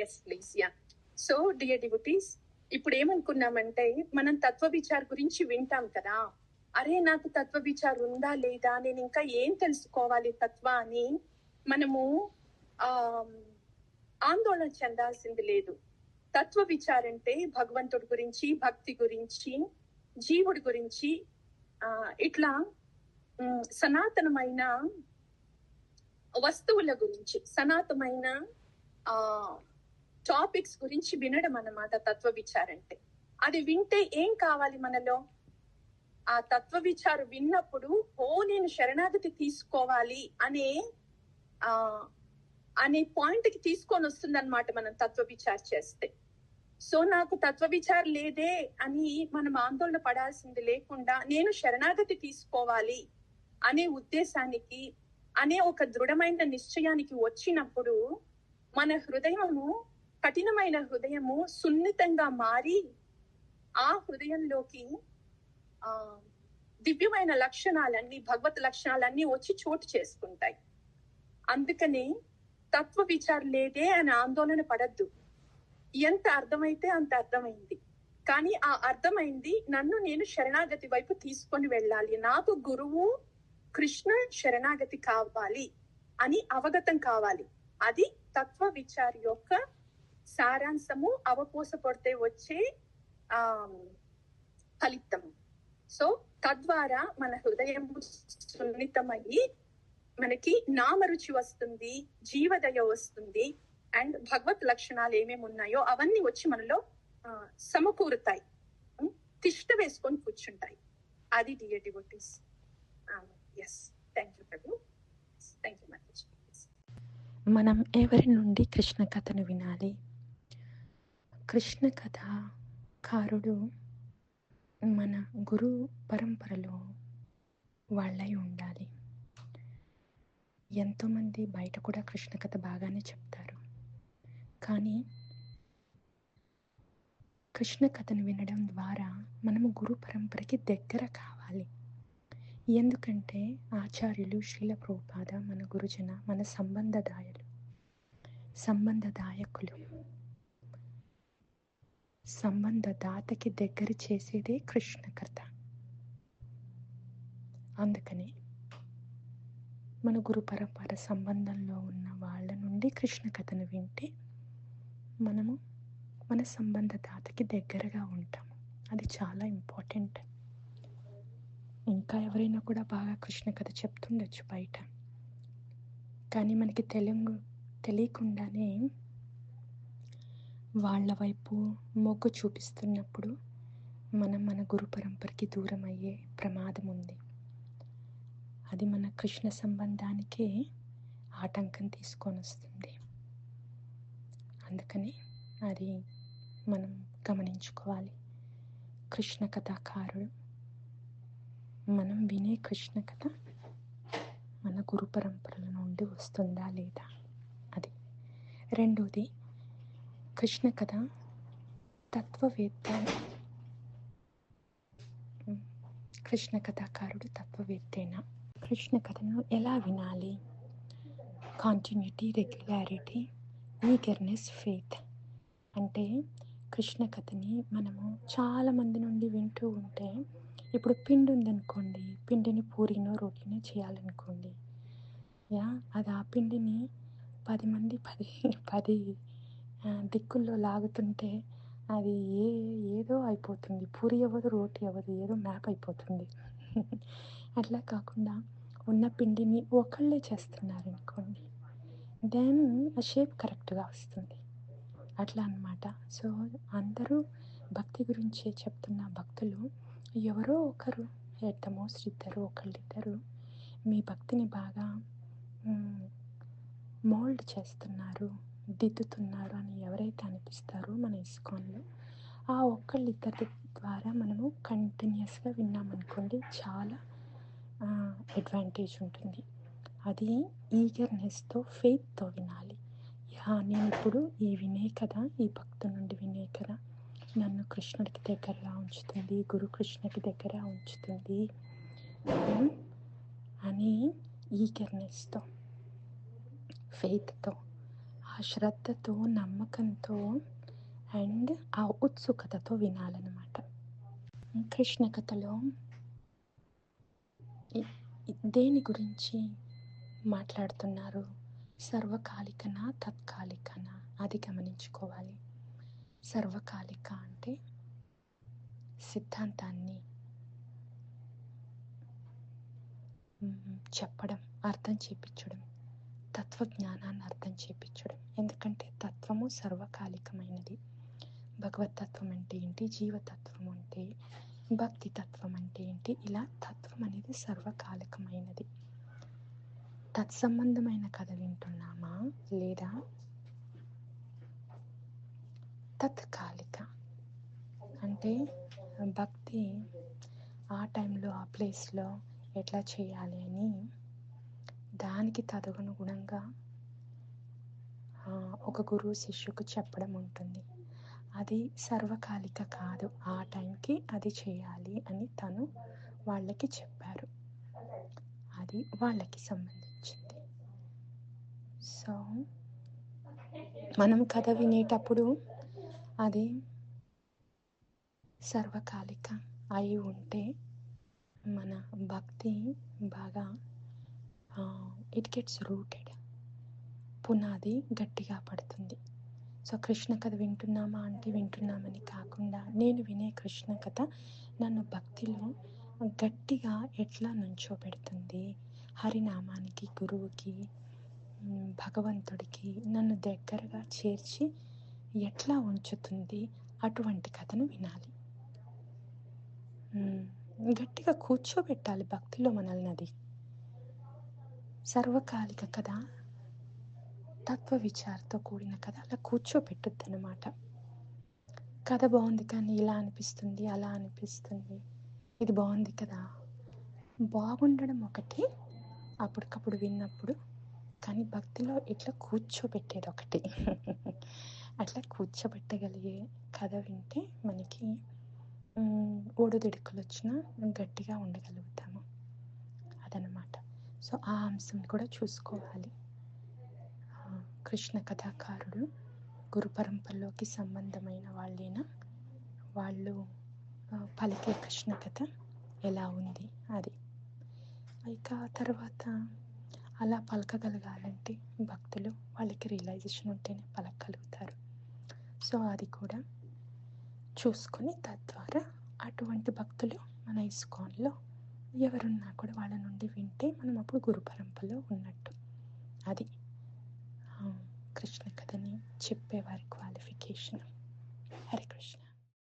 Yes please yeah so dear devotees ఇప్పుడు ఏమనుకున్నామంటే మనం తత్వ విచార్ గురించి వింటాం కదా. అరే నాకు తత్వ విచార్ ఉందా లేదా? నేను ఇంకా ఏం తెలుసుకోవాలి తత్వ అని మనము ఆ ఆందోళన చెందాల్సింది లేదు. తత్వ విచార్ అంటే భగవంతుడి గురించి భక్తి గురించి జీవుడి గురించి ఆ ఇట్లా సనాతనమైన వస్తువుల గురించి సనాతనమైన ఆ టాపిక్స్ గురించి వినడం అన్నమాట తత్వ విచారంటే అది వింటే ఏం కావాలి మనలో? ఆ తత్వ విచారు విన్నప్పుడు ఓ నేను శరణాగతి తీసుకోవాలి అనే ఆ అనే పాయింట్కి తీసుకొని వస్తుంది అనమాట మనం తత్వ విచార్ చేస్తే. సో నాకు తత్వ విచార్ లేదే అని మనం ఆందోళన పడాల్సింది లేకుండా నేను శరణాగతి తీసుకోవాలి అనే ఉద్దేశానికి అనే ఒక దృఢమైన నిశ్చయానికి వచ్చినప్పుడు మన హృదయము కఠినమైన హృదయము సున్నితంగా మారి ఆ హృదయంలోకి ఆ దివ్యమైన లక్షణాలన్నీ భగవత్ లక్షణాలన్నీ వచ్చి చోటు చేసుకుంటాయి. అందుకని తత్వ విచారం లేదే అని ఆందోళన పడద్దు. ఎంత అర్థమైతే అంత అర్థమైంది. కానీ ఆ అర్థమైంది నన్ను నేను శరణాగతి వైపు తీసుకొని వెళ్ళాలి. నాకు గురువు కృష్ణ శరణాగతి కావాలి అని అవగతం కావాలి. అది తత్వ విచార్ యొక్క సారాంశము అవపోసపడితే వచ్చే ఆ ఫలితము. సో తద్వారా మన హృదయం సున్నితమయ్యి మనకి నామరుచి వస్తుంది జీవదయ వస్తుంది అండ్ భగవత్ లక్షణాలు ఏమేమి ఉన్నాయో అవన్నీ వచ్చి మనలో సమకూరుతాయి. తిష్ట వేసుకొని కూర్చుంటాయి. అది dear devotees. Yes thank you Prabhu thank you మనం ఎవరి నుండి కృష్ణ కథను వినాలి? కృష్ణ కథ కారుడు మన గురు పరంపరలో వాళ్ళై ఉండాలి. ఎంతోమంది బయట కూడా కృష్ణ కథ బాగానే చెప్తారు. కానీ కృష్ణ కథను వినడం ద్వారా మనము గురు పరంపరకి దగ్గర కావాలి. ఎందుకంటే ఆచార్యులు శ్రీల ప్రభుపాద మన గురుజన మన సంబంధదాయలు సంబంధదాయకులు. సంబంధ దాతకి దగ్గర చేసేదే కృష్ణ కథ అందుకని మన గురు పరంపర సంబంధంలో ఉన్న వాళ్ళ నుండి కృష్ణ కథను వింటే మనము మన సంబంధ దాతకి దగ్గరగా ఉంటాము అది చాలా ఇంపార్టెంట్. ఇంకా ఎవరైనా కూడా బాగా కృష్ణ కథ చెప్తుండొచ్చు బయట. కానీ మనకి తెలుగు తెలియకుండానే వాళ్ళ వైపు మొగ్గు చూపిస్తున్నప్పుడు మనం మన గురు పరంపరకి దూరం అయ్యే ప్రమాదం ఉంది. అది మన కృష్ణ సంబంధానికే ఆటంకం తీసుకొని వస్తుంది. అందుకని అది మనం గమనించుకోవాలి. కృష్ణ కథాకారుడు మనం వినే కృష్ణ కథ మన గురు పరంపరల నుండి వస్తుందా లేదా? అది రెండోది కృష్ణ కథ తత్వవేత్త కృష్ణ కథాకారుడు తత్వవేత్తేనా? కృష్ణ కథను ఎలా వినాలి? కాంటిన్యూటీ రెగ్యులారిటీ ఈగర్నెస్ ఫెయిత్ అంటే కృష్ణ కథని మనము చాలా మంది నుండి వింటూ ఉంటే ఇప్పుడు పిండి ఉందనుకోండి పిండిని పూరినో రోటీనో చేయాలనుకోండి. యా అది ఆ పిండిని పది మంది పది పది దిక్కుల్లో లాగుతుంటే అది ఏ ఏదో అయిపోతుంది. పూరి అవ్వదు రోటి అవ్వదు ఏదో మ్యాప్ అయిపోతుంది. అట్లా కాకుండా ఉన్న పిండిని ఒకళ్ళే చేస్తున్నారు అనుకోండి దెన్ ఆ షేప్ కరెక్ట్గా వస్తుంది. అట్లా అన్నమాట. సో అందరూ భక్తి గురించి చెప్తున్న భక్తులు ఎవరో ఒకరు ఎట్ ద మోస్ట్ ఇద్దరు ఒకళ్ళిద్దరు మీ భక్తిని బాగా మోల్డ్ చేస్తున్నారు. దిద్దుతున్నారు అని ఎవరైతే అనిపిస్తారో మన ఇస్కాన్లో. ఆ ఒక్కళ్ళిద్దరి ద్వారా మనము కంటిన్యూస్గా విన్నామనుకోండి చాలా అడ్వాంటేజ్ ఉంటుంది. అది ఈగర్నెస్తో ఫెయిత్తో వినాలి. యా నేను ఇప్పుడు ఈ వినే కదా ఈ భక్తు నుండి వినే కదా నన్ను కృష్ణుడికి దగ్గరగా ఉంచుతుంది గురు దగ్గర ఉంచుతుంది అని ఈగర్నెస్తో ఫెయిత్తో శ్రద్ధతో నమ్మకంతో అండ్ ఆ ఉత్సుకతతో వినాలన్నమాట. కృష్ణ కథలో దేని గురించి మాట్లాడుతున్నారు? సర్వకాలికన తత్కాలికన? అది గమనించుకోవాలి. సర్వకాలిక అంటే సిద్ధాంతాన్ని చెప్పడం అర్థం చేపించడం. తత్వజ్ఞానాన్ని అర్థం చేపించడం. ఎందుకంటే తత్వము సర్వకాలికమైనది. భగవతత్వం అంటే ఏంటి? జీవతత్వం అంటే భక్తి తత్వం అంటే ఏంటి? ఇలా తత్వం అనేది సర్వకాలికమైనది. తత్సంబంధమైన కథ వింటున్నామా? లేదా? తత్కాలిక. అంటే భక్తి ఆ టైంలో ఆ ప్లేస్లో ఎట్లా చేయాలి అని దానికి తదనుగుణంగా ఒక గురువు శిష్యుకు చెప్పడం ఉంటుంది. అది సర్వకాలిక కాదు. ఆ టైంకి అది చేయాలి అని తను వాళ్ళకి చెప్పారు. అది వాళ్ళకి సంబంధించింది. సో మనం కథ వినేటప్పుడు అది సర్వకాలిక అయి ఉంటే మన భక్తి బాగా ఇట్ గెట్స్ రూటెడ్ పునాది గట్టిగా పడుతుంది. సో కృష్ణ కథ వింటున్నామా అంటే వింటున్నామని కాకుండా నేను వినే కృష్ణ కథ నన్ను భక్తిలో గట్టిగా ఎట్లా నుంచోబెడుతుంది హరినామానికి గురువుకి భగవంతుడికి నన్ను దగ్గరగా చేర్చి ఎట్లా ఉంచుతుంది అటువంటి కథను వినాలి. గట్టిగా కూర్చోబెట్టాలి భక్తిలో మనల్ని అది. సర్వకాలిక కథ తత్వ విచారతో కూడిన కథ అలా కూర్చోబెట్టద్దు అనమాట కథ బాగుంది కానీ ఇలా అనిపిస్తుంది అలా అనిపిస్తుంది. ఇది బాగుంది కదా. బాగుండడం ఒకటి అప్పటికప్పుడు విన్నప్పుడు కానీ భక్తిలో ఇట్లా కూర్చోబెట్టేది ఒకటి. అట్లా కూర్చోబెట్టగలిగే కథ వింటే మనకి ఒడిదుడుకులు వచ్చినా గట్టిగా ఉండగలుగుతాము. అదనమాట సో ఆ అంశం కూడా చూసుకోవాలి. కృష్ణ కథాకారుడు గురు పరంపరలోకి సంబంధమైన వాళ్ళేనా? వాళ్ళు పలికే కృష్ణ కథ ఎలా ఉంది? అది. ఇక తర్వాత అలా పలకగలగాలంటే భక్తులు వాళ్ళకి రియలైజేషన్ ఉంటేనే పలకగలుగుతారు. సో అది కూడా చూసుకొని తద్వారా అటువంటి భక్తులు మన ఇస్కాన్లో ఎవరున్నా కూడా వాళ్ళ నుండి వింటే మనం అప్పుడు గురు పరంపరలో ఉన్నట్టు. అది. కృష్ణ కథని చెప్పేవారి క్వాలిఫికేషన్